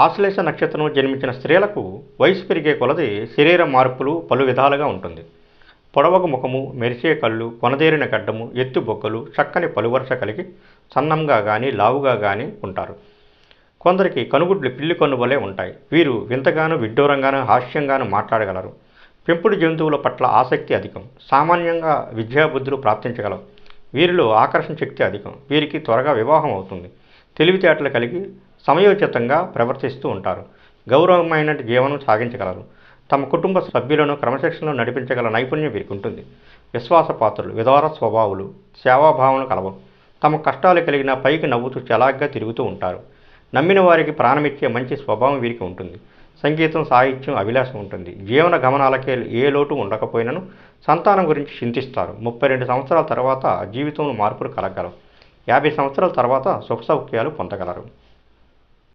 ఆశ్లేష నక్షత్రం జన్మించిన స్త్రీలకు వయసు పెరిగే కొలది శరీర మార్పులు పలు విధాలుగా ఉంటుంది. పొడవకు ముఖము మెరిసే కళ్ళు కొనదేరిన గడ్డము ఎత్తు బొక్కలు చక్కని పలువరుస కలిగి సన్నంగా కానీ లావుగా కానీ ఉంటారు. కొందరికి కనుగుడ్లు పిల్లి కన్ను వలె ఉంటాయి. వీరు వింతగాను విడ్డూరంగాను హాస్యంగాను మాట్లాడగలరు. పెంపుడు జంతువుల పట్ల ఆసక్తి అధికం. సామాన్యంగా విద్యాబుద్ధులు ప్రాప్తించగలరు వీరిలో ఆకర్షణ శక్తి అధికం. వీరికి త్వరగా వివాహం అవుతుంది. తెలివితేటలు కలిగి సమయోచితంగా ప్రవర్తిస్తూ ఉంటారు. గౌరవమైన జీవనం సాగించగలరు. తమ కుటుంబ సభ్యులను క్రమశిక్షణలో నడిపించగల నైపుణ్యం వీరికి ఉంటుంది విశ్వాసపాత్రులు విధార స్వభావులు సేవాభావన కలవం. తమ కష్టాలు కలిగిన పైకి నవ్వుతూ చలాగ్గా తిరుగుతూ ఉంటారు. నమ్మిన వారికి ప్రాణమిచ్చే మంచి స్వభావం వీరికి ఉంటుంది. సంగీతం సాహిత్యం అభిలాషం ఉంటుంది. జీవన గమనాలకే ఏ లోటు ఉండకపోయినను సంతానం గురించి చింతిస్తారు. ముప్పై రెండు సంవత్సరాల తర్వాత జీవితంలో మార్పులు కలగలరు యాభై సంవత్సరాల తర్వాత సుఖ సౌఖ్యాలు పొందగలరు.